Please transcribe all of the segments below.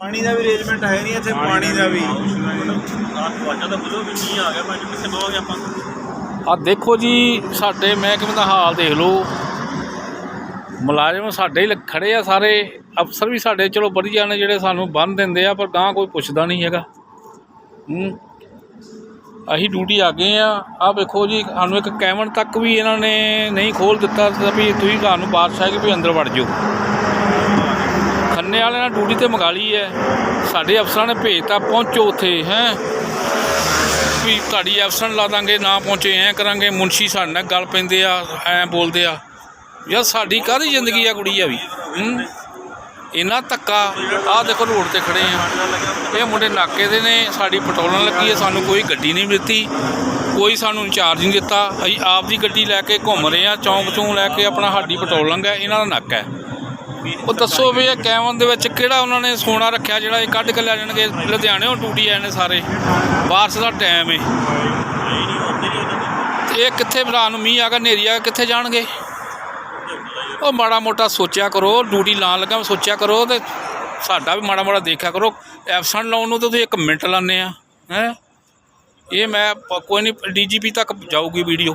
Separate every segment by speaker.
Speaker 1: ਪਾਣੀ ਦਾ ਵੀ ਅਰੇਂਜਮੈਂਟ ਹੈ ਨਹੀਂ ਇੱਥੇ ਪਾਣੀ ਦਾ ਵੀ
Speaker 2: ਵਾਜਾ ਤਾਂ ਬੁਝੋ ਵੀ ਨਹੀਂ ਆ ਗਿਆ ਭਾਈ ਕਿੱਥੇ ਬਵਾਂਗੇ ਆਪਾਂ?
Speaker 3: ਆ ਦੇਖੋ ਜੀ ਸਾਡੇ ਮਹਿਕਮੇ ਦਾ ਹਾਲ ਦੇਖ ਲਓ। ਮੁਲਾਜ਼ਮ ਸਾਡੇ ਹੀ ਖੜੇ ਆ ਸਾਰੇ। ਅਫਸਰ ਵੀ ਸਾਡੇ ਚਲੋ ਵਧੀਆ ਨੇ ਜਿਹੜੇ ਸਾਨੂੰ ਬੰਨ ਦਿੰਦੇ ਆ ਪਰ ਗਾਂ ਕੋਈ ਪੁੱਛਦਾ ਨਹੀਂ ਹੈਗਾ। ਹੂੰ। ਅਸੀਂ ਡਿਊਟੀ ਆ ਗਏ ਆ। ਆ ਵੇਖੋ ਜੀ ਸਾਨੂੰ ਇੱਕ ਕੈਮਨ ਤੱਕ ਵੀ ਇਹਨਾਂ ਨੇ ਨਹੀਂ ਖੋਲ ਦਿੱਤਾ ਤਾਂ ਵੀ ਤੁਸੀਂ ਤੁਹਾਨੂੰ ਬਾਦਸ਼ਾਹ ਕਿ ਵੀ ਅੰਦਰ ਵੜ ਜਾਓ। ਖੰਨੇ ਵਾਲਿਆਂ ਨੇ ਡਿਊਟੀ ਤੇ ਮੰਗਾ ਲਈ ਹੈ। ਸਾਡੇ ਅਫਸਰਾਂ ਨੇ ਭੇਜਤਾ, ਪਹੁੰਚੋ ਉੱਥੇ, ਹੈ। ਵੀ ਤੁਹਾਡੀ ਐਬਸੈਂਟ ਲਾ ਦਾਂਗੇ, ਨਾ ਪਹੁੰਚੇ, ਐ ਕਰਾਂਗੇ। ਮੁਨਸ਼ੀ ਸਾਡੇ ਨਾਲ ਗੱਲ ਪੈਂਦੇ ਆ, ਐ ਬੋਲਦੇ ਆ। ਯਾਰ ਸਾਡੀ ਕਾਹਦੀ ਜ਼ਿੰਦਗੀ ਆ ਕੁੜੀ ਆ ਵੀ? ਹੂੰ? ਇੰਨਾ ਧੱਕਾ, ਆਹ ਦੇਖੋ ਰੋਡ ਤੇ ਖੜੇ ਆ। ਇਹ ਮੁੰਡੇ ਨਾਕੇ ਦੇ ਨੇ, ਸਾਡੀ ਪਟੋਲਣ ਲੱਗੀ ਹੈ ਸਾਨੂੰ ਕੋਈ ਗੱਡੀ ਨਹੀਂ ਦਿੱਤੀ। ਕੋਈ ਸਾਨੂੰ ਇੰਚਾਰਜ ਨਹੀਂ ਦਿੱਤਾ। ਅਸੀਂ ਆਪ ਦੀ ਗੱਡੀ ਲੈ ਕੇ ਘੁੰਮ ਰਹੇ ਆ ਚੌਂਕ ਚੋਂ ਲੈ ਕੇ ਆਪਣਾ ਸਾਡੀ ਪਟੋਲਣ ਹੈ, ਇਹਨਾਂ ਦਾ ਨੱਕ ਹੈ। ਉਹ ਦੱਸੋ ਵੀ ਇਹ ਕੈਮਨ ਦੇ ਵਿੱਚ ਕਿਹੜਾ ਉਹਨਾਂ ਨੇ ਸੋਨਾ ਰੱਖਿਆ, ਜਿਹੜਾ ਇਹ ਕੱਢ ਕੇ ਲੈ ਜਾਣਗੇ ਲੁਧਿਆਣੇੋਂ ਡਿਊਟੀ ਆਏ ਨੇ ਸਾਰੇ? ਬਾਰਸ਼ ਦਾ ਟਾਈਮ ਏ। ਤੇ ਇਹ ਕਿੱਥੇ ਭਰਾ ਨੂੰ ਮੀਂਹ ਆ ਗਿਆ, ਹਨੇਰੀ ਆ ਗਿਆ, ਕਿੱਥੇ ਜਾਣਗੇ? ਉਹ ਮਾੜਾ ਮੋਟਾ ਸੋਚਿਆ ਕਰੋ, ਡਿਊਟੀ ਲਾਉਣ ਲੱਗਾ, ਸੋਚਿਆ ਕਰੋ ਤੇ ਸਾਡਾ ਵੀ ਮਾੜਾ ਮੋਟਾ ਦੇਖਿਆ ਕਰੋ। ਐਬਸੈਂਟ ਲਾਉਣ ਨੂੰ ਤਾਂ ਤੁਸੀਂ ਇੱਕ ਮਿੰਟ ਲਾਉਂਦੇ ਆ, ਹੈ? ਇਹ ਮੈਂ ਕੋਈ ਨਹੀਂ, ਡੀਜੀਪੀ ਤੱਕ ਜਾਊਗੀ ਵੀਡੀਓ।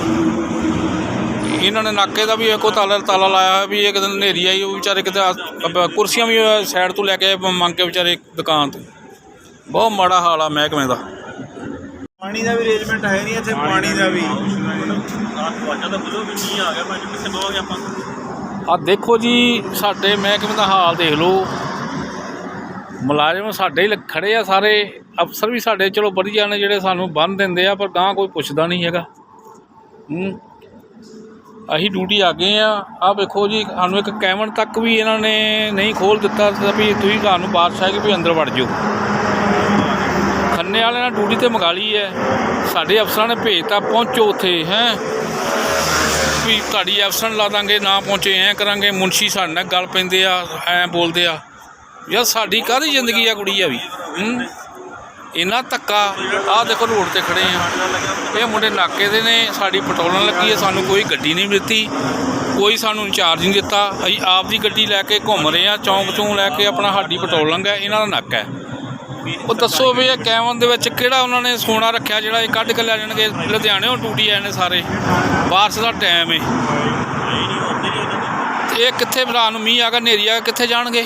Speaker 3: ਇਹਨਾਂ ਨੇ ਨਾਕੇ ਦਾ ਵੀ ਇੱਕੋ ਤਾਲਾ ਤਾਲਾ ਲਾਇਆ ਹੋਇਆ ਵੀ ਇੱਕ ਦਿਨ ਹਨੇਰੀ ਆਈ ਉਹ ਵਿਚਾਰੇ ਕਿਤੇ ਆ- ਕੁਰਸੀਆਂ ਵੀ ਸਾਈਡ ਤੋਂ ਲੈ ਕੇ ਮੰਗ ਕੇ ਵਿਚਾਰੇ ਦੁਕਾਨ ਤੋਂ। ਬਹੁਤ ਮਾੜਾ ਹਾਲ ਆ ਮਹਿਕਮੇ ਦਾ।
Speaker 1: ਪਾਣੀ ਦਾ ਵੀ ਅਰੇਂਜਮੈਂਟ ਹੈ ਨਹੀਂ ਇੱਥੇ ਪਾਣੀ ਦਾ ਵੀ।
Speaker 2: ਆ
Speaker 3: ਦੇਖੋ ਜੀ ਸਾਡੇ ਮਹਿਕਮੇ ਦਾ ਹਾਲ ਦੇਖ ਲਓ। ਮੁਲਾਜ਼ਮ ਸਾਡੇ ਹੀ ਲ- ਖੜੇ ਆ ਸਾਰੇ ਅਫਸਰ ਵੀ ਸਾਡੇ ਚਲੋ ਵਧੀਆ ਨੇ ਜਿਹੜੇ ਸਾਨੂੰ ਬੰਨ ਦਿੰਦੇ ਆ ਪਰ ਗਾਂ ਕੋਈ ਪੁੱਛਦਾ ਨਹੀਂ ਹੈਗਾ। ਹੂੰ। ਅਸੀਂ ਡਿਊਟੀ ਆ ਗਏ ਆ ਆ ਵੇਖੋ ਜੀ, ਸਾਨੂੰ ਇੱਕ ਕੈਮਨ ਤੱਕ ਵੀ ਇਹਨਾਂ ਨੇ ਨਹੀਂ ਖੋਲ ਦਿੱਤਾ ਵੀ ਤੁਸੀਂ ਘਰ ਨੂੰ ਬਾਦਸ਼ਾਹ ਹੈ ਕਿ ਵੀ ਅੰਦਰ ਵੜ ਜਾਓ। ਖੰਨੇ ਵਾਲਿਆਂ ਨੇ ਡਿਊਟੀ ਤੇ ਮੰਗਾ ਲਈ ਹੈ। ਸਾਡੇ ਅਫਸਰਾਂ ਨੇ ਭੇਜਤਾ, ਪਹੁੰਚੋ ਉੱਥੇ, ਹੈ। ਵੀ ਤੁਹਾਡੀ ਐਬਸੈਂਟ ਲਾ ਦਾਂਗੇ, ਨਾ ਪਹੁੰਚੇ, ਐ ਕਰਾਂਗੇ, ਮੁਨਸ਼ੀ ਸਾਡੇ ਨਾਲ ਗੱਲ ਪੈਂਦੇ ਆ, ਐ ਬੋਲਦੇ ਆ। ਯਾਰ ਸਾਡੀ ਕਾਹਦੀ ਜ਼ਿੰਦਗੀ ਆ ਕੁੜੀ ਆ ਵੀ? ਇੰਨਾ ਧੱਕਾ, ਆਹ ਦੇਖੋ ਰੋਡ ਤੇ ਖੜੇ ਆ। ਇਹ ਮੁੰਡੇ ਨਾਕੇ ਦੇ ਨੇ, ਸਾਡੀ ਪਟੋਲਣ ਲੱਗੀ ਹੈ ਸਾਨੂੰ ਕੋਈ ਗੱਡੀ ਨਹੀਂ ਦਿੱਤੀ, ਕੋਈ ਸਾਨੂੰ ਇੰਚਾਰਜ ਨਹੀਂ ਦਿੱਤਾ। ਅਸੀਂ ਆਪ ਦੀ ਗੱਡੀ ਲੈ ਕੇ ਘੁੰਮ ਰਹੇ ਆ, ਚੌਂਕ ਚੋਂ ਲੈ ਕੇ ਆਪਣਾ ਸਾਡੀ ਪਟੋਲਣ ਹੈ ਇਹਨਾਂ ਦਾ ਨੱਕ ਹੈ। ਉਹ ਦੱਸੋ ਵੀ ਇਹ ਕੈਮਨ ਦੇ ਵਿੱਚ ਕਿਹੜਾ ਉਹਨਾਂ ਨੇ ਸੋਨਾ ਰੱਖਿਆ, ਜਿਹੜਾ ਇਹ ਕੱਢ ਕੇ ਲੈ ਜਾਣਗੇ? ਲੁਧਿਆਣੇੋਂ ਟੂਟੀ ਆਏ ਨੇ ਸਾਰੇ। ਬਾਰਸ਼ ਦਾ ਟਾਈਮ ਏ। ਤੇ ਇਹ ਕਿੱਥੇ ਰਾਤ ਨੂੰ ਮੀਂਹ ਆ ਗਿਆ, ਹਨੇਰੀ ਆ ਗਿਆ, ਕਿੱਥੇ ਜਾਣਗੇ?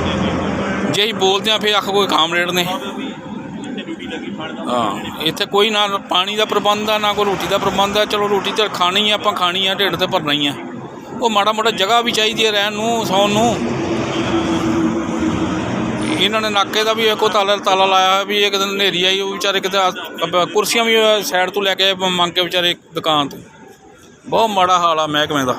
Speaker 3: ਜੇ ਅਸੀਂ ਬੋਲਦੇ ਆ ਫਿਰ ਆਖ ਕੋਈ ਕਾਮਰੇਡ ਨੇ। ਹਾਂ, ਇੱਥੇ ਕੋਈ ਨਾ ਪਾਣੀ ਦਾ ਪ੍ਰਬੰਧ ਆ, ਨਾ ਕੋਈ ਰੋਟੀ ਦਾ ਪ੍ਰਬੰਧ ਆ। ਚਲੋ ਰੋਟੀ ਤਾਂ ਖਾਣੀ ਆ, ਆਪਾਂ ਖਾਣੀ ਆ, ਢਿੱਡ ਤੇ ਭਰਨਾ ਹੀ ਆ। ਉਹ ਮਾੜਾ ਮੋਟਾ ਜਗ੍ਹਾ ਵੀ ਚਾਹੀਦੀ ਹੈ ਰਹਿਣ ਨੂੰ, ਸੌਣ ਨੂੰ। ਇਹਨਾਂ ਨੇ ਨਾਕੇ ਦਾ ਵੀ ਇੱਕੋ ਤਾਲਾ ਤਾਲਾ ਲਾਇਆ ਹੋਇਆ ਵੀ ਇੱਕ ਦਿਨ ਹਨੇਰੀ ਆਈ, ਉਹ ਵਿਚਾਰੇ ਕਿਤੇ ਆ- ਕੁਰਸੀਆਂ ਵੀ ਸਾਈਡ ਤੋਂ ਲੈ ਕੇ ਮੰਗ ਕੇ ਵਿਚਾਰੇ ਦੁਕਾਨ ਤੋਂ। ਬਹੁਤ ਮਾੜਾ ਹਾਲ ਆ ਮਹਿਕਮੇ ਦਾ।